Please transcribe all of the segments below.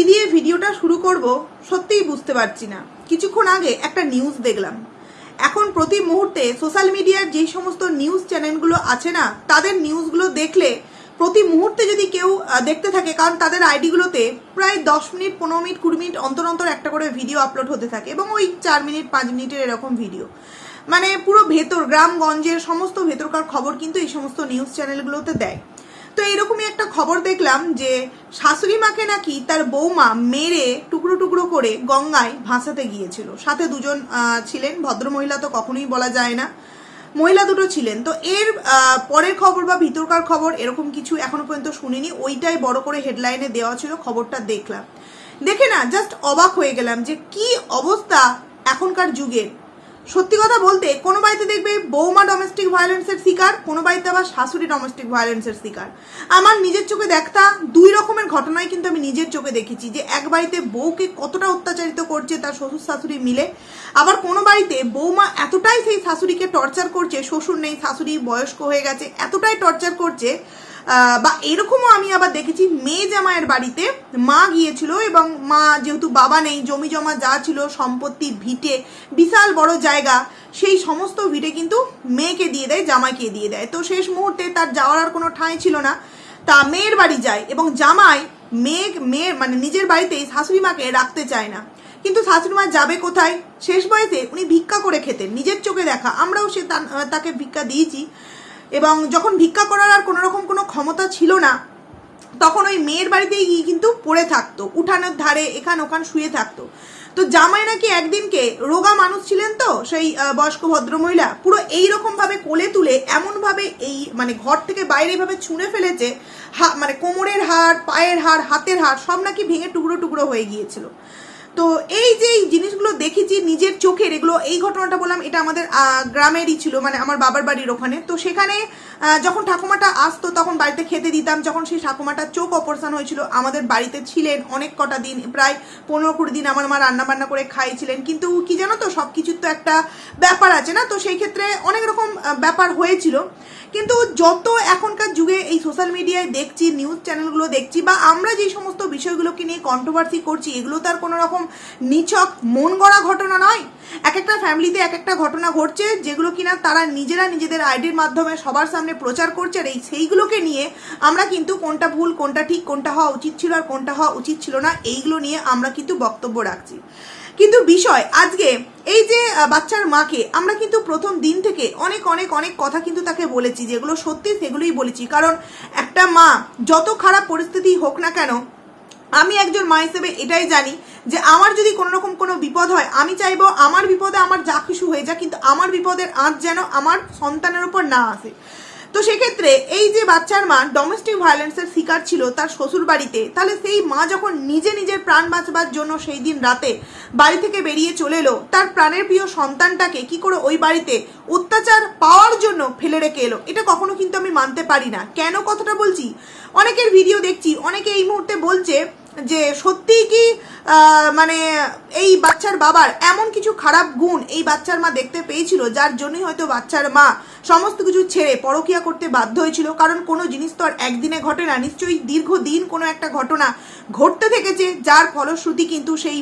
কি দিয়ে ভিডিওটা শুরু করব সত্যিই বুঝতে পারছি না। কিছুক্ষণ আগে একটা নিউজ দেখলাম। এখন প্রতি মুহূর্তে সোশ্যাল মিডিয়ার যে সমস্ত নিউজ চ্যানেলগুলো আছে না, তাদের নিউজগুলো দেখলে প্রতি মুহূর্তে যদি কেউ দেখতে থাকে, কারণ তাদের আইডিগুলোতে প্রায় দশ মিনিট, পনেরো মিনিট, কুড়ি মিনিট অন্তর অন্তর একটা করে ভিডিও আপলোড হতে থাকে এবং ওই চার মিনিট, পাঁচ মিনিটের এরকম ভিডিও মানে পুরো ভেতর, গ্রামগঞ্জের সমস্ত ভেতরকার খবর কিন্তু এই সমস্ত নিউজ চ্যানেলগুলোতে দেয়। তো এরকমই একটা খবর দেখলাম যে শাশুড়ি মাকে নাকি তার বৌমা মেরে টুকরো টুকরো করে গঙ্গায় ভাসাতে গিয়েছিল। সাথে দুজন ছিলেন। ভদ্রমহিলা তো কখনোই বলা যায় না। মহিলা দুটো ছিলেন। তো এর পরের খবর বা ভিতরকার খবর এরকম কিছু এখনও পর্যন্ত শুনিনি। ওইটাই বড় করে হেডলাইনে দেওয়া ছিল, খবরটা দেখলাম। দেখে না জাস্ট অবাক হয়ে গেলাম যে কি অবস্থা এখনকার যুগের। সত্যি কথা বলতে, কোনো বাড়িতে দেখবে বৌমা ডোমেস্টিক ভায়োলেন্সের শিকার, কোনো বাড়িতে আবার শাশুড়ি ডোমেস্টিক ভায়োলেন্সের শিকার। আমার নিজের চোখে দেখা দুই রকমের ঘটনাই কিন্তু আমি নিজের চোখে দেখেছি, যে এক বাড়িতে বউকে কতটা অত্যাচারিত করছে তার শ্বশুর শাশুড়ি মিলে, আবার কোনো বাড়িতে বৌমা এতটাই সেই শাশুড়িকে টর্চার করছে, শ্বশুর নেই, শাশুড়ি বয়স্ক হয়ে গেছে, এতটাই টর্চার করছে বা এরকমও আমি আবার দেখেছি, মেয়ে জামাইয়ের বাড়িতে মা গিয়েছিল এবং মা যেহেতু বাবা নেই, জমি জমা যা ছিল, সম্পত্তি, ভিটে, বিশাল বড় জায়গা, সেই সমস্ত ভিটে কিন্তু মেয়েকে দিয়ে দেয়, জামাইকে দিয়ে দেয়। তো শেষ মুহূর্তে তার যাওয়ার আর কোনো ঠাঁই ছিল না। তা মেয়ের বাড়ি যায় এবং জামাই মেয়ে মেয়ের মানে নিজের বাড়িতেই শাশুড়ি মাকে রাখতে চায় না। কিন্তু শাশুড়ি মা যাবে কোথায়? শেষ বয়সে উনি ভিক্ষা করে খেতেন। নিজের চোখে দেখা। আমরাও সে তাকে ভিক্ষা দিয়েছি। এবং যখন ভিক্ষা করার আর কোনো রকম কোনো ক্ষমতা ছিল না, তখন ওই মেয়ের বাড়িতেই গিয়ে কিন্তু পড়ে থাকতো, উঠানের ধারে এখান ওখান শুয়ে থাকতো। তো জামাই নাকি একদিনকে রোগা মানুষ ছিলেন তো, সেই বয়স্ক ভদ্রমহিলা, পুরো এই রকম ভাবে কোলে তুলে এমন ভাবে এই মানে ঘর থেকে বাইরে ভাবে ছুঁড়ে ফেলেছে, হা মানে কোমরের হাড়, পায়ের হাড়, হাতের হাড়, সব নাকি ভেঙে টুকরো টুকরো হয়ে গিয়েছিল। তো এই যে এই জিনিসগুলো দেখেছি নিজের চোখের, এগুলো এই ঘটনাটা বললাম, এটা আমাদের গ্রামেরই ছিল মানে আমার বাবার বাড়ির ওখানে। তো সেখানে যখন ঠাকুমাটা আসতো, তখন বাড়িতে খেতে দিতাম। যখন সেই ঠাকুমাটার চোখ অপারেশন হয়েছিল, আমাদের বাড়িতে ছিলেন অনেক কটা দিন, প্রায় পনেরো কুড়ি দিন আমার মা রান্না বান্না করে খাইছিলেন কিন্তু কি জানো তো সব কিছুর তো একটা ব্যাপার আছে না? তো সেই ক্ষেত্রে অনেক রকম ব্যাপার হয়েছিল। কিন্তু যত এখনকার যুগে এই সোশ্যাল মিডিয়ায় দেখছি নিউজ চ্যানেলগুলো দেখছি, বা আমরা যে সমস্ত বিষয়গুলোকে নিয়ে কন্ট্রোভার্সি করছি, এগুলো তার কোনো রকম নিছক, মন গড়া ঘটনা নয়। এক একটা ফ্যামিলিতে এক একটা ঘটনা ঘটছে, যেগুলো কিনা তারা নিজেরা নিজেদের আইডির মাধ্যমে সবার সামনে প্রচার করছে আর এই সেইগুলোকে নিয়ে আমরা কিন্তু কোনটা ভুল, কোনটা ঠিক, কোনটা হওয়া উচিত ছিল আর কোনটা হওয়া উচিত ছিল না, এইগুলো নিয়ে আমরা কিন্তু বক্তব্য রাখছি। কিন্তু বিষয়, আজকে এই যে বাচ্চার মাকে আমরা কিন্তু প্রথম দিন থেকে অনেক অনেক অনেক কথা কিন্তু তাকে বলেছি, যেগুলো সত্যি সেগুলোই বলেছি। কারণ একটা মা যত খারাপ পরিস্থিতি হোক না কেন, আমি একজন মা হিসেবে এটাই জানি যে আমার যদি কোনো রকম কোনো বিপদ হয়, আমি চাইব আমার বিপদে আমার যা কিছু হয়ে যায় কিন্তু আমার বিপদের আঁচ যেন আমার সন্তানের উপর না আসে। তো সেক্ষেত্রে এই যে বাচ্চার মা ডোমেস্টিক ভায়োলেন্সের শিকার ছিল তার শ্বশুর বাড়িতে তাহলে সেই মা যখন নিজে নিজের প্রাণ বাঁচবার জন্য সেই দিন রাতে বাড়ি থেকে বেরিয়ে চলে এলো, তার প্রাণের প্রিয় সন্তানটাকে কি করে ওই বাড়িতে অত্যাচার পাওয়ার জন্য ফেলে রেখে এলো, এটা কখনো কিন্তু আমি মানতে পারি না। কেন কথাটা বলছি? অনেকের ভিডিও দেখছি, অনেকে এই মুহূর্তে বলছে যে সত্যিই কি মানে এই বাচ্চার বাবার এমন কিছু খারাপ গুণ এই বাচ্চার মা দেখতে পেয়েছিল, যার জন্যই হয়তো বাচ্চার মা সমস্ত কিছু ছেড়ে পরকিয়া করতে বাধ্য হয়েছিল? কারণ কোনো জিনিস তো আর একদিনে ঘটে না। নিশ্চয়ই দীর্ঘদিন কোনো একটা ঘটনা ঘটতে থেকেছে, যার ফলশ্রুতি কিন্তু সেই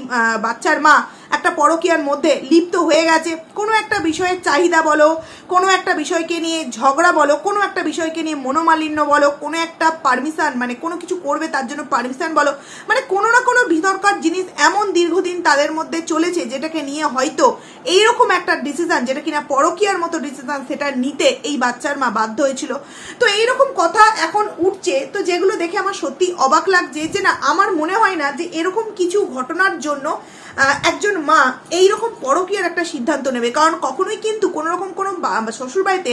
বাচ্চার মা একটা পরকিয়ার মধ্যে লিপ্ত হয়ে গেছে। কোনো একটা বিষয়ের চাহিদা বলো, কোনো একটা বিষয়কে নিয়ে ঝগড়া বলো, কোনো একটা বিষয়কে নিয়ে মনোমালিন্য বলো, কোনো একটা পারমিশন মানে কোনো কিছু করবে তার জন্য পারমিশন বলো মানে কোনো না কোনো ভিতরকার জিনিস এমন দীর্ঘদিন তাদের মধ্যে চলেছে যেটাকে নিয়ে হয়তো এইরকম একটা ডিসিশন যেটা কিনা পরকিয়ার মতো ডিসিশান সেটা নিতে এই বাচ্চার মা বাধ্য হয়েছিল। তো এইরকম কথা এখন উঠছে, তো যেগুলো দেখে আমার সত্যি অবাক লাগছে যে না, আমার মনে হয় না যে এরকম কিছু ঘটনার জন্য একজন মা এই রকম পরকীয়ার একটা সিদ্ধান্ত নেবে। কারণ কখনোই কিন্তু কোনো রকম কোনো শ্বশুর বাড়িতে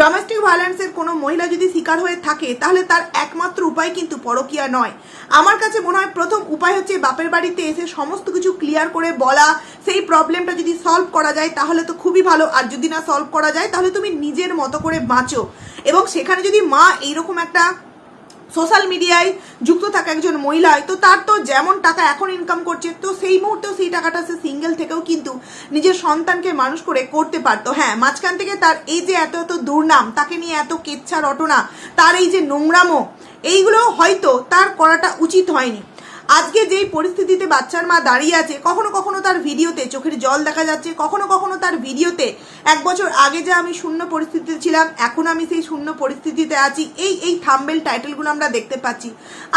ডোমেস্টিক ভায়োলেন্সের কোনো মহিলা যদি শিকার হয়ে থাকে, তাহলে তার একমাত্র উপায় কিন্তু পরকীয়া নয়। আমার কাছে মনে হয় প্রথম উপায় হচ্ছে বাপের বাড়িতে এসে সমস্ত কিছু ক্লিয়ার করে বলা, সেই প্রবলেমটা যদি সলভ করা যায়, তাহলে তো খুবই ভালো। আর যদি না সলভ করা যায়, তাহলে তুমি নিজের মতো করে বাঁচো। এবং সেখানে যদি মা এইরকম একটা সোশ্যাল মিডিয়ায় যুক্ত থাকা একজন মহিলা তো তার তো যেমন টাকা এখন ইনকাম করছে, তো সেই মুহূর্তেও সেই টাকাটা সে সিঙ্গেল থেকেও কিন্তু নিজের সন্তানকে মানুষ করে করতে পারতো। হ্যাঁ মাঝখান থেকে তার এই যে এত এত দুর্নাম, তাকে নিয়ে এত কেচ্ছা রটনা, তার এই যে নোংরামো, এইগুলো হয়তো তার করাটা উচিত হয়নি। আজকে যেই পরিস্থিতিতে বাচ্চার মা দাঁড়িয়ে আছে, কখনো কখনো তার ভিডিওতে চোখের জল দেখা যাচ্ছে, কখনো কখনো তার ভিডিওতে এক বছর আগে যে আমি শূন্য পরিস্থিতিতে ছিলাম, এখন আমি সেই শূন্য পরিস্থিতিতে আছি। এই এই থাম্বেল টাইটেলগুলো আমরা দেখতে পাচ্ছি।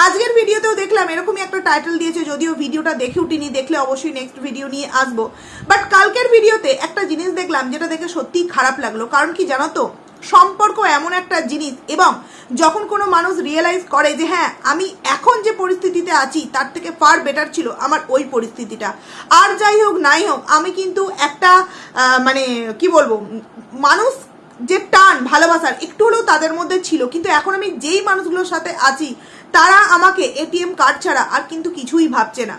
আজকের ভিডিওতেও দেখলাম এরকমই একটা টাইটেল দিয়েছে, যদিও ভিডিওটা দেখে উঠিনি, দেখলে অবশ্যই নেক্সট ভিডিও নিয়ে আসব। বাট কালকের ভিডিওতে একটা জিনিস দেখলাম, যেটা দেখে সত্যিই খারাপ লাগল। কারণ কি জানো তো? সম্পর্ক এমন একটা জিনিস এবং যখন কোনো মানুষ রিয়েলাইজ করে যে হ্যাঁ আমি এখন যে পরিস্থিতিতে আছি, তার থেকে ফার বেটার ছিল আমার ওই পরিস্থিতিটা। আর যাই হোক, নাই হোক, আমি কিন্তু একটা মানে কি বলব, মানুষ যে টান, ভালোবাসার, একটু হলেও তাদের মধ্যে ছিল। কিন্তু এখন আমি যেই মানুষগুলোর সাথে আছি, তারা আমাকে এটিএম কার্ড ছাড়া আর কিন্তু কিছুই ভাবছে না।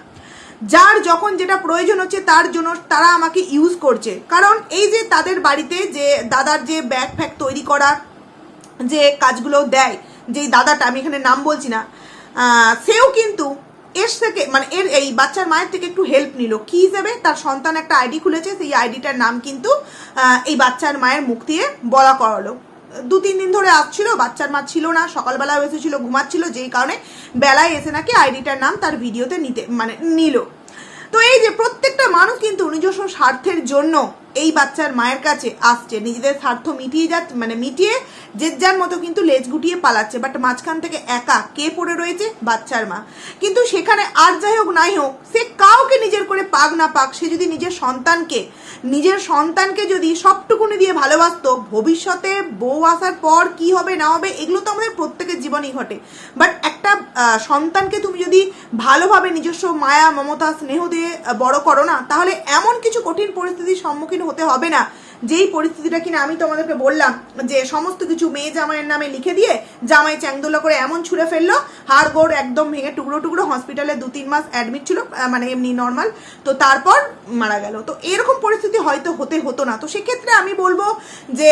যার যখন যেটা প্রয়োজন হচ্ছে তার জন্য তারা আমাকে ইউজ করছে। কারণ এই যে তাদের বাড়িতে যে দাদার যে ব্যাগ ফ্যাগ তৈরি করার যে কাজগুলো দেয়, যেই দাদাটা, আমি এখানে নাম বলছি না সেও কিন্তু এর থেকে মানে এর এই বাচ্চার মায়ের থেকে একটু হেল্প নিল। কি হিসেবে? তার সন্তান একটা আইডি খুলেছে, সেই আইডিটার নাম কিন্তু এই বাচ্চার মায়ের মুখ দিয়ে বলা করালো। দু তিন দিন ধরে আসছিল, বাচ্চার মা ছিল না সকালবেলাও এসেছিল, ঘুমাচ্ছিল, যেই কারণে বেলায় এসে নাকি আইডিটার নাম তার ভিডিওতে নিতে মানে নিল। তো এই যে প্রত্যেকটা মানুষ কিন্তু নিজস্ব স্বার্থের জন্য এই বাচ্চার মায়ের কাছে আসছে। নিজেদের স্বার্থ মিটিয়ে যাচ্ছে মানে মিটিয়ে যে যার মতো কিন্তু লেজ গুটিয়ে পালাচ্ছে। বাট মাঝখান থেকে একা কে পড়ে রয়েছে? বাচ্চার মা। কিন্তু সেখানে আর যাই হোক নাই হোক, সে কাউকে নিজের করে পাক না পাক, সে যদি নিজের সন্তানকে নিজের সন্তানকে যদি সবটুকুনি দিয়ে ভালোবাসতো, ভবিষ্যতে বউ আসার পর কি হবে না হবে, এগুলো তো আমাদের প্রত্যেকের জীবনেই ঘটে। বাট একটা সন্তানকে তুমি যদি ভালোভাবে নিজস্ব মায়া, মমতা, স্নেহ দিয়ে বড় করো না, তাহলে এমন কিছু কঠিন পরিস্থিতির সম্মুখীন হতে হবে না। যেই পরিস্থিতিটা কিনা আমি তোমাদেরকে বললাম যে সমস্ত কিছু মেয়ে জামাইয়ের নামে লিখে দিয়ে জামাই চ্যাংদোলা করে এমন ছুঁড়ে ফেলল, হাড় গোড় একদম ভেঙে টুকরো টুকরো হসপিটালে দু তিন মাস অ্যাডমিট ছিল মানে এমনি নর্মাল তো তারপর মারা গেল। তো এরকম পরিস্থিতি হয়তো হতে হতো না। তো সেক্ষেত্রে আমি বলব যে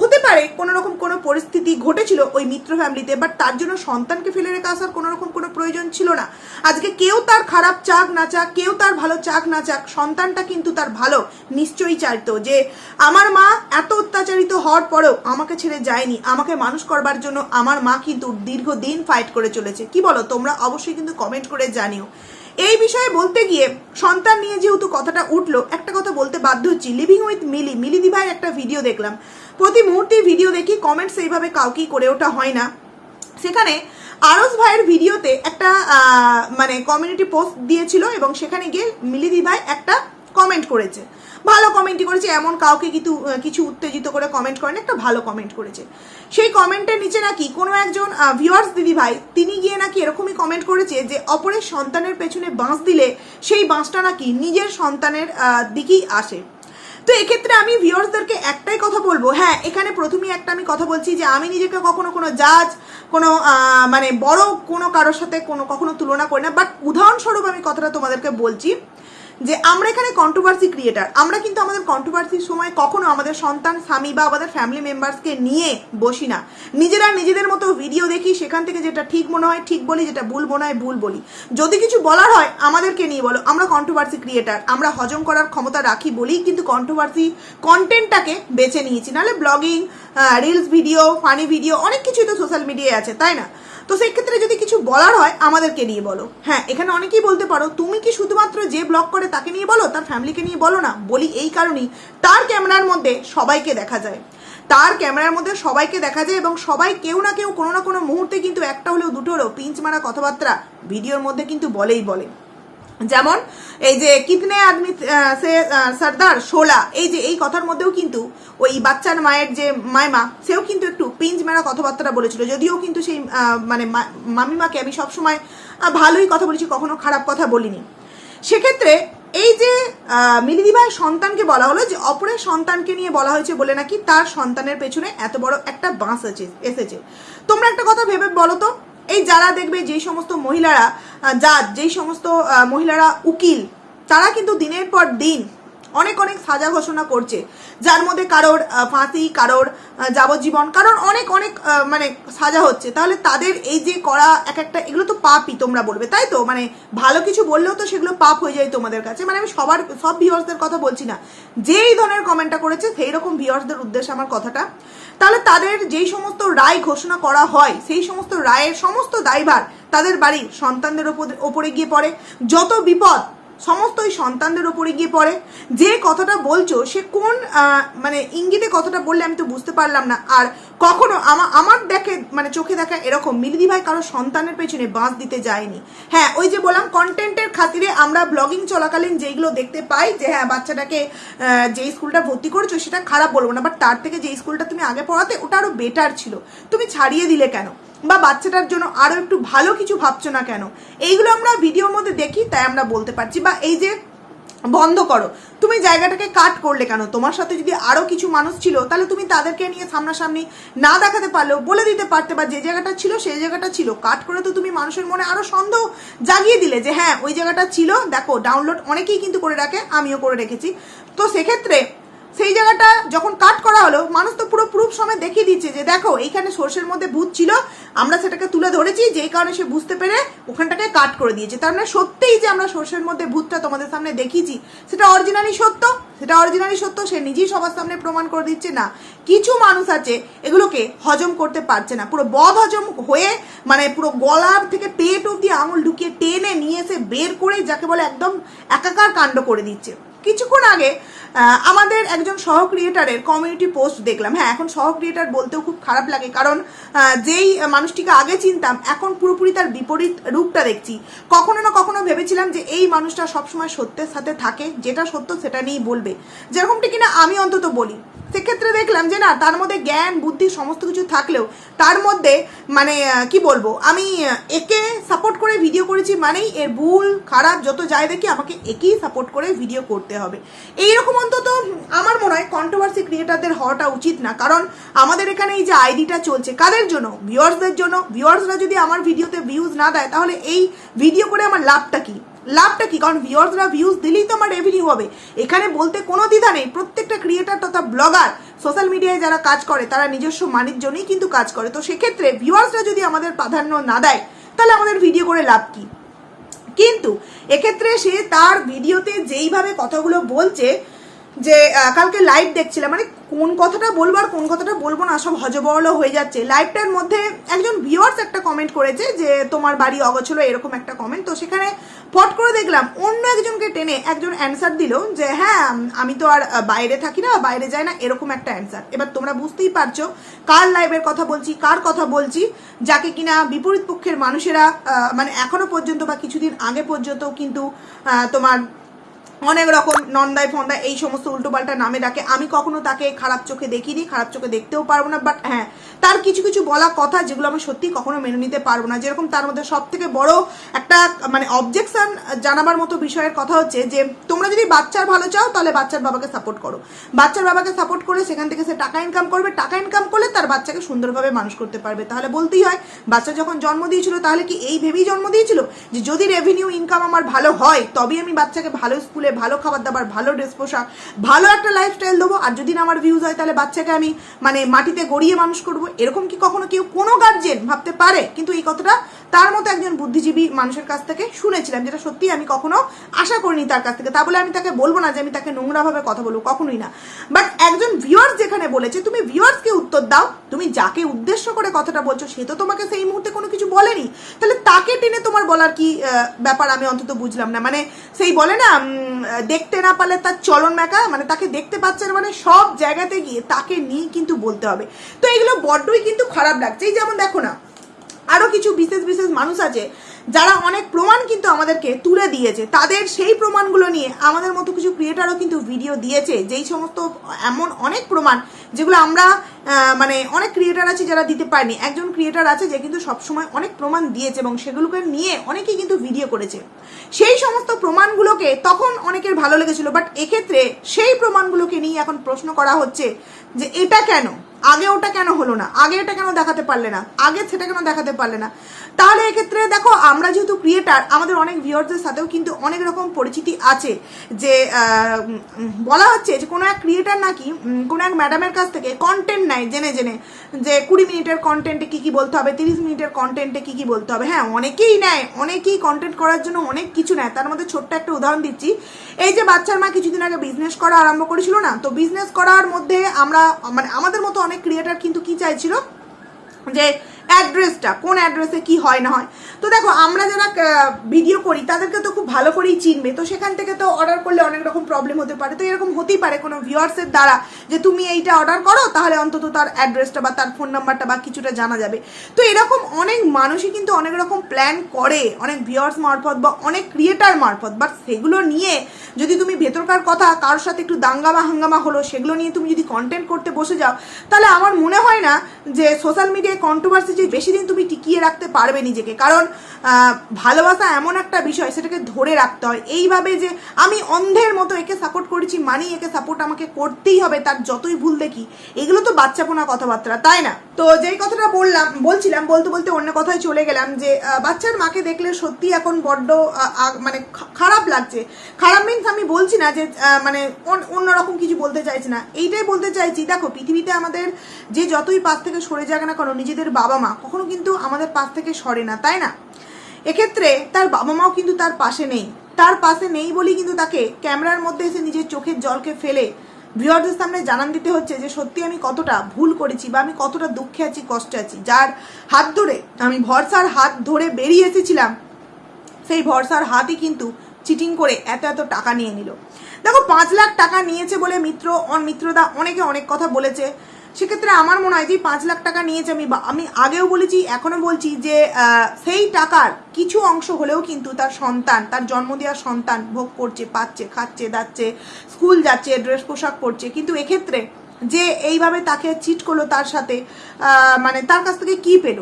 হতে পারে কোনো রকম কোনো পরিস্থিতি ঘটেছিল ওই মিত্র ফ্যামিলিতে বাট তার জন্য সন্তানকে ফেলে রেখে আসার কোনো রকম কোনো প্রয়োজন ছিল না। আজকে কেউ তার খারাপ চাক না চাক, কেউ তার ভালো চাক না চাক, সন্তানটা কিন্তু তার ভালো, নিশ্চয়ই চাইতো যে আমার মা এত অত্যাচারিত হওয়ার পরেও আমাকে ছেড়ে যায়নি। আমাকে মানুষ করবার জন্য আমার মা কিন্তু দীর্ঘদিন ফাইট করে চলেছে। কি বলো? তোমরা অবশ্যই কিন্তু কমেন্ট করে জানিও। এই বিষয়ে বলতে গিয়ে সন্তান নিয়ে যেহেতু কথাটা উঠল, একটা কথা বলতে বাধ্য হচ্ছি। লিভিং উইথ মিলি মিলি দিভাইয়ের একটা ভিডিও দেখলাম। প্রতি মুহূর্তে ভিডিও দেখি কমেন্টস এইভাবে কাউকেই করে ওঠা হয় না। সেখানে আরস ভাইয়ের ভিডিওতে একটা মানে কমিউনিটি পোস্ট দিয়েছিল এবং সেখানে গিয়ে মিলিদি ভাই একটা কমেন্ট করেছে। ভালো কমেন্টই করেছে, এমন কাউকে কিছু কিছু উত্তেজিত করে কমেন্ট করেন, একটা ভালো কমেন্ট করেছে। সেই কমেন্টের নিচে নাকি কোনো একজন ভিউয়ার্স দিদি ভাই, তিনি গিয়ে নাকি এরকমই কমেন্ট করেছে যে, অপরের সন্তানের পেছনে বাঁশ দিলে সেই বাঁশটা নাকি নিজের সন্তানের দিকেই আসে। তো এক্ষেত্রে আমি ভিউয়ার্সদেরকে একটাই কথা বলব। হ্যাঁ এখানে প্রথমেই একটা আমি কথা বলছি যে, আমি নিজেকে কখনো কোনো জাজ কোনো মানে বড় কোনো কারোর সাথে কোনো, কখনো তুলনা করি না। বাট উদাহরণস্বরূপ আমি কথাটা তোমাদেরকে বলছি। যে আমরা এখানে কন্ট্রোভার্সি ক্রিয়েটার আমরা কিন্তু আমাদের কন্ট্রোভার্সির সময় কখনো আমাদের সন্তান, স্বামী বা আমাদের ফ্যামিলি মেম্বার্সকে নিয়ে বসি না। নিজেরা নিজেদের মতো ভিডিও দেখি, সেখান থেকে যেটা ঠিক মনে হয়, ঠিক বলি, যেটা ভুল মনে হয়, ভুল বলি। যদি কিছু বলার হয়, আমাদেরকে নিয়ে বলো। আমরা কন্ট্রোভার্সি ক্রিয়েটার আমরা হজম করার ক্ষমতা রাখি বলি কিন্তু কন্ট্রোভার্সি কন্টেন্টটাকে বেছে নিয়েছি। নাহলে blogging reels video funny video অনেক কিছুই তো সোশ্যাল মিডিয়ায় আছে, তাই না? তো সেই ক্ষেত্রে যদি কিছু বলার হয়, আমাদেরকে নিয়ে বলো। হ্যাঁ এখানে অনেকেই বলতে পারো, তুমি কি শুধুমাত্র যে ব্লগ করে তাকে নিয়ে বলো, তার ফ্যামিলিকে নিয়ে বলো না? বলি এই কারণেই। তার ক্যামেরার মধ্যে সবাইকে দেখা যায়। তার ক্যামেরার মধ্যে সবাইকে দেখা যায় এবং সবাই কেউ না কেউ কোনো না কোনো মুহূর্তে কিন্তু একটা হলেও, দুটো হলেও, পিঞ্চ মারা কথাবার্তা ভিডিওর মধ্যে কিন্তু বলেই বলে। যেমন, এই যে কিতনে আদমি সে সর্দার শোলা, এই যে, এই কথার মধ্যেও কিন্তু ওই বাচ্চার মায়ের যে মায়মা সেও কিন্তু একটু পিঞ্চ মেরা কথাবার্তা বলেছিল। যদিও কিন্তু সেই মানে মামিমাকে আমি সবসময় ভালোই কথা বলেছি, কখনো খারাপ কথা বলিনি। সেক্ষেত্রে এই যে মিলিদি ভাইয়ের সন্তানকে বলা হলো যে, অপরের সন্তানকে নিয়ে বলা হয়েছে বলে নাকি তার সন্তানের পেছনে এত বড় একটা বাঁশ আছে, এসেছে। তোমরা একটা কথা ভেবে বলো তো। এই যারা দেখবে যেই সমস্ত মহিলারা জাজ যেই সমস্ত মহিলারা উকিল, তারা কিন্তু দিনের পর দিন অনেক অনেক সাজা ঘোষণা করছে। যার মধ্যে কারোর ফাঁসি, কারোর যাবজ্জীবন, কারোর অনেক অনেক মানে সাজা হচ্ছে। তাহলে তাদের এই যে করা এক একটা, এগুলো তো পাপই তোমরা বলবে, তাই তো? মানে ভালো কিছু বললেও তো সেগুলো পাপ হয়ে যায় তোমাদের কাছে। মানে আমি সবার, সব ভিউয়ার্সদের কথা বলছি না। যেই ধরনের কমেন্টটা করেছে সেই রকম ভিউয়ার্সদের উদ্দেশ্যে আমার কথাটা। তাহলে তাদের যেই সমস্ত রায় ঘোষণা করা হয়, সেই সমস্ত রায়ের সমস্ত দায়ভার তাদের বাড়ির সন্তানদের ওপর গিয়ে পড়ে। যত বিপদ সমস্ত ওই সন্তানদের ওপরে গিয়ে পড়ে। যে কথাটা বলছো, সে কোন মানে ইঙ্গিতে কথাটা বললে আমি তো বুঝতে পারলাম না। আর কখনো আমার আমার দেখে মানে চোখে দেখা এরকম মিলিদি ভাই কারও সন্তানের পেছনে বাঁধ দিতে যায়নি। হ্যাঁ ওই যে বললাম কন্টেন্টের খাতিরে আমরা ব্লগিং চলাকালীন যেইগুলো দেখতে পাই যে হ্যাঁ বাচ্চাটাকে যে স্কুলটা ভর্তি করেছ সেটা খারাপ বলব না বাট তার থেকে যে স্কুলটা তুমি আগে পড়াতে, ওটা আরও বেটার ছিল। তুমি ছাড়িয়ে দিলে কেন? বা বাচ্চাটার জন্য আরও একটু ভালো কিছু ভাবছ না কেন? এইগুলো আমরা ভিডিওর মধ্যে দেখি, তাই আমরা বলতে পারছি। বা এই যে বন্ধ করো, তুমি জায়গাটাকে কাট করলে কেন? তোমার সাথে যদি আরও কিছু মানুষ ছিল, তাহলে তুমি তাদেরকে নিয়ে সামনাসামনি না দেখাতে পারলেও, বলে দিতে পারতে বা যে জায়গাটা ছিল, সেই জায়গাটা ছিল। কাট করে তো তুমি মানুষের মনে আরও সন্দেহ জাগিয়ে দিলে যে হ্যাঁ ওই জায়গাটা ছিল। দেখো ডাউনলোড অনেকেই কিন্তু করে রাখে, আমিও করে রেখেছি। তো সেক্ষেত্রে সেই জায়গাটা যখন কাট করা হলো, মানুষ তো পুরো প্রুফ সময় দেখিয়ে দিচ্ছে যে দেখো, এইখানে সর্ষের মধ্যে ভূত ছিল, আমরা সেটাকে তুলে ধরেছি, যেই কারণে সে বুঝতে পেরে ওখানটাকে কাট করে দিয়েছে। তার মানে সত্যিই যে আমরা সর্ষের মধ্যে ভূতটা তোমাদের সামনে দেখিয়েছি, সেটা অরিজিনালি সত্য? সেটা অরিজিনালি সত্য, সে নিজেই সবার সামনে প্রমাণ করে দিচ্ছে? না। কিছু মানুষ আছে এগুলোকে হজম করতে পারছে না। পুরো বদ হজম হয়ে মানে পুরো গলার থেকে পেট অব্দি আঙুল ঢুকিয়ে টেনে নিয়ে এসে বের করে যাকে বলে একদম একাকার কাণ্ড করে দিচ্ছে। কিছুক্ষণ আগে আমাদের একজন সহ ক্রিয়েটারের কমিউনিটি পোস্ট দেখলাম। হ্যাঁ এখন সহ ক্রিয়েটার বলতেও খুব খারাপ লাগে, কারণ যেই মানুষটিকে আগে চিনতাম, এখন পুরোপুরি তার বিপরীত রূপটা দেখছি। কখনো না কখনো ভেবেছিলাম যে এই মানুষটা সবসময় সত্যের সাথে থাকে, যেটা সত্য সেটা নিয়েই বলবে। যেরকমটি কিনা আমি অন্তত বলি। সেক্ষেত্রে দেখলাম যে না, তার মধ্যে জ্ঞান, বুদ্ধি, সমস্ত কিছু থাকলেও তার মধ্যে মানে কি বলব, আমি একে সাপোর্ট করে ভিডিও করেছি মানেই এর ভুল, খারাপ, যত যাই দেখি আমাকে একেই সাপোর্ট করে ভিডিও করতে হবে। এইরকম অন্তত আমার মনে হয় কন্ট্রোভার্সি ক্রিয়েটারদের হওয়াটা উচিত না, কারণ আমাদের এখানে এই যে আইডিটা চলছে, কাদের জন্য? ভিউয়ার্সদের জন্য। ভিউয়ার্সরা যদি আমার ভিডিওতে ভিউজ না দেয়, তাহলে এই ভিডিও করে আমার লাভটা কি? লাভটা কি? কারণ ভিউয়ার্সরা ভিউজ দিলেই তো আমার রেভিনিউ হবে। এখানে বলতে কোনো দ্বিধা নেই। প্রত্যেকটা ক্রিয়েটার তথা ব্লগার সোশ্যাল মিডিয়ায় যারা কাজ করে, তারা নিজস্ব মানের জন্যই কিন্তু কাজ করে। তো সেক্ষেত্রে ভিউয়ার্সরা যদি আমাদের প্রাধান্য না দেয়, তাহলে আমাদের ভিডিও করে লাভ কী? কিন্তু এক্ষেত্রে সে তার ভিডিওতে যেইভাবে কথাগুলো বলছে যে কালকে লাইভ দেখছিলাম মানে কোন কথাটা বলব আর কোন কথাটা বলব না, সব হজবরল হয়ে যাচ্ছে। লাইভটার মধ্যে একজন ভিউয়ার্স একটা কমেন্ট করেছে যে, তোমার বাড়ি অগোছলো, এরকম একটা কমেন্ট তো সেখানে ফট করে দেখলাম, অন্য একজনকে টেনে একজন অ্যান্সার দিল যে হ্যাঁ আমি তো আর বাইরে থাকি না, বাইরে যাই না, এরকম একটা অ্যান্সার এবার তোমরা বুঝতেই পারছ কার লাইভের কথা বলছি, কার কথা বলছি, যাকে কিনা বিপরীত পক্ষের মানুষেরা মানে এখনও পর্যন্ত বা কিছুদিন আগে পর্যন্ত কিন্তু তোমার অনেক রকম নন্দায় ফন্দায় এই সমস্ত উল্টোপাল্টা নামে ডাকে। আমি কখনো তাকে খারাপ চোখে দেখিনি, খারাপ চোখে দেখতেও পারব না বাট হ্যাঁ তার কিছু কিছু বলা কথা যেগুলো আমি সত্যি কখনো মেনে নিতে পারব না। যেরকম তার মধ্যে সব থেকে বড় একটা মানে অবজেকশন জানাবার মতো বিষয়ের কথা হচ্ছে যে, তোমরা যদি বাচ্চার ভালো চাও, তাহলে বাচ্চার বাবাকে সাপোর্ট করো। বাচ্চার বাবাকে সাপোর্ট করে সেখান থেকে সে টাকা ইনকাম করবে। টাকা ইনকাম করলে তার বাচ্চাকে সুন্দরভাবে মানুষ করতে পারবে। তাহলে বলতেই হয়, বাচ্চা যখন জন্ম দিয়েছিল, তাহলে কি এই ভেবেই জন্ম দিয়েছিল? যে যদি রেভিনিউ ইনকাম আমার ভালো হয়, তবেই আমি বাচ্চাকে ভালো স্কুলে ভালো খাবার দাবার, ভালো ড্রেস পোশাক, ভালো একটা লাইফস্টাইল দেবো। আর যদি না আমার ভিউজ হয়, তাহলে বাচ্চাকে আমি মানে মাটিতে গড়িয়ে মানুষ করব। এরকম কি কখনো কেউ কোনো গার্জেন ভাবতে পারে? কিন্তু এই কথাটা তার মতো একজন বুদ্ধিজীবী মানুষের কাছ থেকে শুনেছিলাম, যেটা সত্যি আমি কখনো আশা করিনি তার কাছ থেকে। তা বলে আমি তাকে বলব না যে আমি তাকে নোংরাভাবে কথা বলব, কখনোই না। বাট একজন ভিউয়ার্স যেখানে বলেছে, তুমি ভিউয়ার্সকে উত্তর দাও, তুমি যাকে উদ্দেশ্য করে কথাটা বলছো, সে তো তোমাকে সেই মুহূর্তে কোনো কিছু বলেনি। তাহলে তাকে টেনে তোমার বলার কি ব্যাপার আমি অন্তত বুঝলাম না। মানে সেই বলে না দেখতে না পারলে তার চলন মেকা মানে তাকে দেখতে পাচ্ছে না মানে সব জায়গাতে গিয়ে তাকে নিয়ে কিন্তু বলতে হবে। তো এগুলো বড্ডই কিন্তু খারাপ লাগছে। এই যেমন দেখো না আরও কিছু বিশেষ বিশেষ মানুষ আছে যারা অনেক প্রমাণ কিন্তু আমাদেরকে তুলে দিয়েছে। তাদের সেই প্রমাণগুলো নিয়ে আমাদের মতো কিছু ক্রিয়েটারও কিন্তু ভিডিও দিয়েছে। যেই সমস্ত এমন অনেক প্রমাণ যেগুলো আমরা মানে অনেক ক্রিয়েটার আছে যারা দিতে পারেনি। একজন ক্রিয়েটার আছে যে কিন্তু সবসময় অনেক প্রমাণ দিয়েছে এবং সেগুলোকে নিয়ে অনেকেই কিন্তু ভিডিও করেছে। সেই সমস্ত প্রমাণগুলোকে তখন অনেকের ভালো লেগেছিল বাট এক্ষেত্রে সেই প্রমাণগুলোকে নিয়ে এখন প্রশ্ন করা হচ্ছে যে এটা কেন? আগে ওটা কেন হলো না? আগে এটা কেন দেখাতে পারলে না? আগে সেটা কেন দেখাতে পারলে না? তাহলে এক্ষেত্রে দেখো, আমরা যেহেতু ক্রিয়েটার আমাদের অনেক ভিউয়ার্সদের সাথেও কিন্তু অনেক রকম পরিচিতি আছে যে বলা হচ্ছে যে কোনো এক ক্রিয়েটার নাকি কোনো এক ম্যাডামের কাছ থেকে কন্টেন্ট নেয়, জেনে জেনে যে কুড়ি মিনিটের কন্টেন্টে কী কী বলতে হবে, তিরিশ মিনিটের কন্টেন্টে কী কী বলতে হবে। হ্যাঁ অনেকেই নেয়, অনেকেই কন্টেন্ট করার জন্য অনেক কিছু নেয়। তার মধ্যে ছোট্ট একটা উদাহরণ দিচ্ছি। এই যে বাচ্চার মা কিছুদিন আগে বিজনেস করা আরম্ভ করেছিল না? তো বিজনেস করার মধ্যে আমরা মানে আমাদের মতো অনেক ক্রিয়েটার কিন্তু কি চাইছিল? যে অ্যাড্রেসটা কোন অ্যাড্রেসে কি হয় না হয়। তো দেখো, আমরা যারা ভিডিও করি, তাদেরকে তো খুব ভালো করেই চিনবে। তো সেখান থেকে তো অর্ডার করলে অনেক রকম প্রবলেম হতে পারে। তো এরকম হতেই পারে কোনো ভিউয়ার্সের দ্বারা যে তুমি এইটা অর্ডার করো, তাহলে অন্তত তার অ্যাড্রেসটা বা তার ফোন নাম্বারটা বা কিছুটা জানা যাবে। তো এরকম অনেক মানুষই কিন্তু অনেক রকম প্ল্যান করে। অনেক ভিউয়ার্স মারফত বা অনেক ক্রিয়েটার মারফত। বাট সেগুলো নিয়ে যদি তুমি ভেতরকার কথা, কারোর সাথে একটু দাঙ্গামা হাঙ্গামা হলো, সেগুলো নিয়ে তুমি যদি কন্টেন্ট করতে বসে যাও, তাহলে আমার মনে হয় না যে সোশ্যাল মিডিয়ায় কন্ট্রোভার্সি যে বেশি দিন তুমি টিকিয়ে রাখতে পারবে নিজেকে। কারণ ভালোবাসা এমন একটা বিষয়, সেটাকে ধরে রাখতে হয়। এইভাবে যে আমি অন্ধের মতো একে সাপোর্ট করেছি, মানি একে সাপোর্ট আমাকে করতেই হবে, তার যতই ভুল দেখি, এগুলো তো বাচ্চাপোনা কথাবার্তা, তাই না? তো যেই কথাটা বললাম, বলছিলাম, বলতে বলতে অন্য কথায় চলে গেলাম যে বাচ্চার মাকে দেখলে সত্যি এখন বড্ড মানে খারাপ লাগছে। খারাপ মিনস আমি বলছি না যে মানে অন- অন্যরকম কিছু বলতে চাইছি না। এইটাই বলতে চাইছি, দেখো, পৃথিবীতে আমাদের যে যতই পাশ থেকে সরে যাক না কেন, নিজেদের বাবা মা কখনো কিন্তু আমাদের পাশ থেকে সরে না, তাই না? এক্ষেত্রে তার বাবা মাও কিন্তু তার পাশে নেই। তার পাশে নেই বলেই কিন্তু তাকে ক্যামেরার মধ্যে এসে নিজের চোখের জলকে ফেলে ভিউয়ারদের সামনে জানান দিতে হচ্ছে যে, সত্যি আমি কতটা ভুল করেছি বা আমি কতটা দুঃখে আছি, কষ্টে আছি? যার হাত ধরে, আমি ভরসার হাত ধরে বেরিয়ে এসেছিলাম, সেই ভরসার হাতই কিন্তু চিটিং করে এত এত টাকা নিয়ে নিল। দেখো, পাঁচ লাখ টাকা নিয়েছে বলে মিত্র মিত্রদা অনেকে অনেক কথা বলেছে। সেক্ষেত্রে আমার মনে হয় যে পাঁচ লাখ টাকা নিয়েছে আমি আমি আগেও বলেছি, এখনও বলছি যে সেই টাকার কিছু অংশ হলেও কিন্তু তার সন্তান, তার জন্ম দেওয়া সন্তান ভোগ করছে, পাচ্ছে, খাচ্ছে, দাচ্ছে, স্কুল যাচ্ছে, ড্রেস পোশাক পরছে। কিন্তু এক্ষেত্রে যে এইভাবে তাকে চিট করল তার সাথে মানে তার কাছ থেকে কি পেল?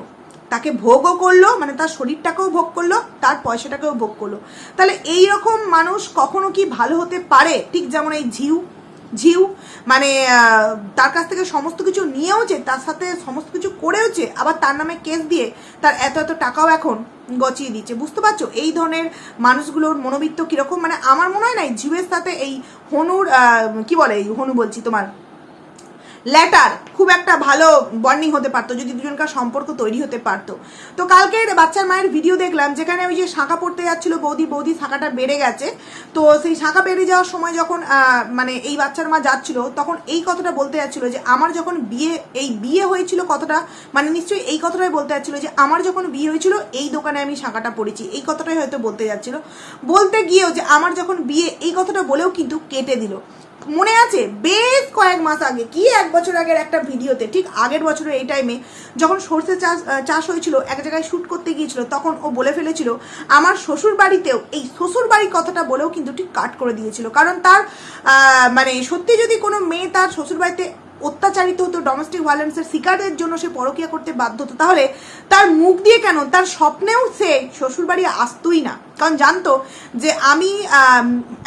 তাকে ভোগও করল মানে তার শরীরটাকেও ভোগ করল, তার পয়সাটাকেও ভোগ করল। তাহলে এই রকম মানুষ কখনো কি ভালো হতে পারে? ঠিক যেমন এই ঝিউ ঝিউ মানে তার কাছ থেকে সমস্ত কিছু নিয়েওছে, তার সাথে সমস্ত কিছু করেওছে, আবার তার নামে কেস দিয়ে তার এত এত টাকাও এখন গচিয়ে দিচ্ছে বুঝতে পারছ? এই ধরনের মানুষগুলোর মনোবৃত্ত কীরকম? মানে আমার মনে হয় না ঝিউয়ের সাথে এই হনুর কি বলে এই হনু বলছি তোমার? ল্যাটার খুব একটা ভালো বন্ডিং হতে পারতো, যদি দুজনকার সম্পর্ক তৈরি হতে পারতো। তো কালকের বাচ্চার মায়ের ভিডিও দেখলাম, যেখানে ওই যে শাঁখা পড়তে যাচ্ছিল, বৌদি বৌদি শাঁখাটা বেড়ে গেছে। তো সেই শাঁখা বেড়ে যাওয়ার সময় যখন মানে এই বাচ্চার মা যাচ্ছিল, তখন এই কথাটা বলতে যাচ্ছিল যে, আমার যখন বিয়ে, এই বিয়ে হয়েছিল কথাটা মানে নিশ্চয়ই এই কথাটাই বলতে যাচ্ছিল যে, আমার যখন বিয়ে হয়েছিল, এই দোকানে আমি শাঁখাটা পড়েছি। এই কথাটাই হয়তো বলতে যাচ্ছিল। বলতে গিয়েও যে, আমার যখন বিয়ে, এই কথাটা বলেও কিন্তু কেটে দিল। মনে আছে? বেশ কয়েক মাস আগে, কি এক বছর আগের একটা ভিডিওতে, ঠিক আগের বছরের এই টাইমে যখন সর্ষে চাষ চাষ হয়েছিল, এক জায়গায় শ্যুট করতে গিয়েছিল, তখন ও বলে ফেলেছিল, আমার শ্বশুর বাড়িতেও এই শ্বশুর বাড়ির কথাটা বলেও কিন্তু ঠিক কাট করে দিয়েছিল। কারণ তার মানে সত্যি যদি কোনো মেয়ে তার শ্বশুর বাড়িতে অত্যাচারিত হতো ডোমেস্টিক ভায়োলেন্সের শিকারের জন্য সে পরকিয়া করতে বাধ্য হতো। তাহলে তার মুখ দিয়ে কেন? তার স্বপ্নেও সে শ্বশুরবাড়ি আসতোই না। কারণ জানতো যে আমি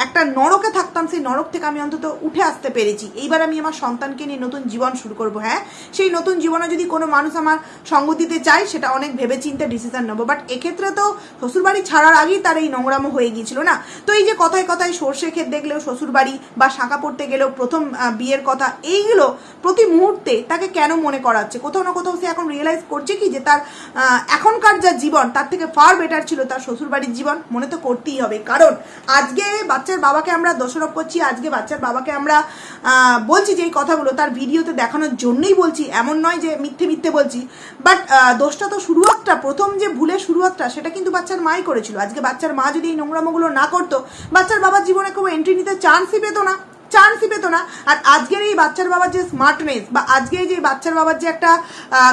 একটা নরকে থাকতাম, সেই নরক থেকে আমি অন্তত উঠে আসতে পেরেছি। এইবার আমি আমার সন্তানকে নিয়ে নতুন জীবন শুরু করব হ্যাঁ? সেই নতুন জীবনে যদি কোনো মানুষ আমার সঙ্গ দিতে চায়, সেটা অনেক ভেবেচিন্তে ডিসিশন নেব। বাট এক্ষেত্রে তো শ্বশুরবাড়ি ছাড়ার আগেই তার এই নোংরামো হয়ে গিয়েছিল, না? তো এই যে কথায় কথায় সর্ষে ক্ষেত দেখলেও শ্বশুরবাড়ি বা শাঁখা পড়তে গেলেও প্রথম বিয়ের কথা, এইগুলো প্রতি মুহূর্তে তাকে কেন মনে করাচ্ছে? কোথাও না কোথাও সে এখন রিয়েলাইজ করছে কি যে তার এখনকার যা জীবন, তার থেকে ফার বেটার ছিল তার শ্বশুরবাড়ির জীবন। মনে তো করতেই হবে। কারণ আজকে বাচ্চার বাবাকে আমরা দোষারোপ করছি, আজকে বাচ্চার বাবাকে আমরা বলছি যে এই কথাগুলো, তার ভিডিওতে দেখানোর জন্যই বলছি। এমন নয় যে মিথ্যে মিথ্যে বলছি। বাট দোষটা তো শুরুয়াতটা, প্রথম যে ভুলের শুরুয়াতটা, সেটা কিন্তু বাচ্চার মাই করেছিল। আজকে বাচ্চার মা যদি এই নোংরামোগুলো না করতো, বাচ্চার বাবার জীবনে কেউ এন্ট্রি নিতে চান্সই পেতো না। চান্সই পেতো না। আর আজকের এই বাচ্চার বাবার যে স্মার্টনেস বা আজকে যে বাচ্চার বাবার যে একটা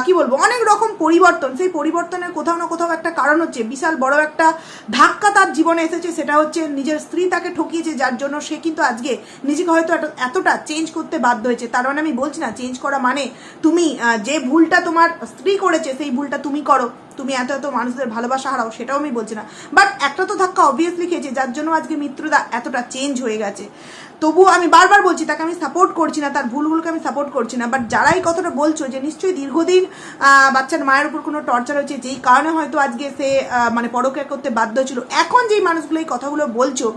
কি বলব, অনেক রকম পরিবর্তন, সেই পরিবর্তনের কোথাও না কোথাও একটা কারণ হচ্ছে, বিশাল বড় একটা ধাক্কা তার জীবনে এসেছে, সেটা হচ্ছে নিজের স্ত্রী তাকে ঠকিয়েছে, যার জন্য সে কিন্তু আজকে নিজেকে হয়তো এত- এতটা চেঞ্জ করতে বাধ্য হয়েছে। তার মানে আমি বলছি না চেঞ্জ করা মানে তুমি যে ভুলটা তোমার স্ত্রী করেছে, সেই ভুলটা তুমি করো। তুমি এত এত মানুষদের ভালোবাসা হারাও, সেটাও আমি বলছি না। বাট একটা তো ধাক্কা অবভিয়াসলি খেয়েছে, যার জন্য আজকে মিত্রদা এতটা চেঞ্জ হয়ে গেছে। তবুও আমি বারবার বলছি, তাকে আমি সাপোর্ট করছি না, তার ভুলগুলোকে আমি সাপোর্ট করছি না। বাট যারাই কথাটা বলছো যে নিশ্চয়ই দীর্ঘদিন বাচ্চার মায়ের উপর কোনো টর্চার হয়েছে, যেই কারণে হয়তো আজকে সে মানে পরকে করতে বাধ্য ছিল, এখন যেই মানুষগুলো এই কথাগুলো বলছো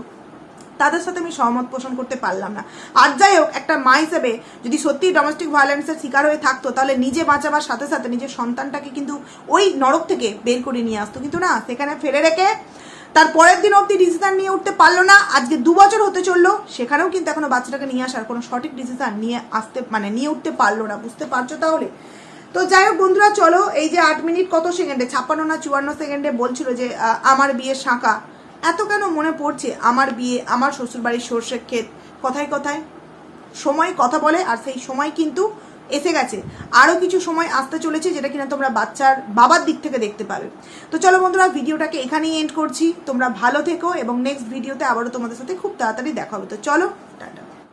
তাদের সাথে আমি সহমত পোষণ করতে পারলাম না। আর যাই হোক, একটা মা হিসেবে যদি সত্যি ডোমেস্টিক ভায়োলেন্সের শিকার হয়ে থাকতো, তাহলে নিজে বাঁচাবার সাথে সাথে নিজের সন্তানটাকে কিন্তু ওই নরক থেকে বের করে নিয়ে আসতো। কিন্তু না, সেখানে ফেলে রেখে তার পরের দিন অবধি ডিসিশন নিয়ে উঠতে পারল না। আজকে দু বছর হতে চলল, সেখানেও কিন্তু এখনও বাচ্চাটাকে নিয়ে আসার কোনো সঠিক ডিসিশন নিয়ে আসতে মানে নিয়ে উঠতে পারল না। বুঝতে পারছ তাহলে? তো যাই হোক বন্ধুরা, চলো, এই যে আট মিনিট কত সেকেন্ডে? ছাপ্পান্ন না চুয়ান্ন সেকেন্ডে বলছিল যে আমার বিয়ের শাঁকা এত কেন মনে পড়ছে আমার বিয়ে, আমার শ্বশুরবাড়ির সর্ষের ক্ষেত? কথায় কথায়। সময় কথা বলে আর সেই সময় কিন্তু এসে গেছে। আরও কিছু সময় আসতে চলেছে যেটা কিনা তোমরা বাচ্চার, বাবার দিক থেকে দেখতে পাবে। তো চলো বন্ধুরা, ভিডিওটাকে এখানেই এন্ড করছি। তোমরা ভালো থেকো এবং নেক্সট ভিডিওতে আবারও তোমাদের সাথে খুব তাড়াতাড়ি দেখা হবে। তো চলো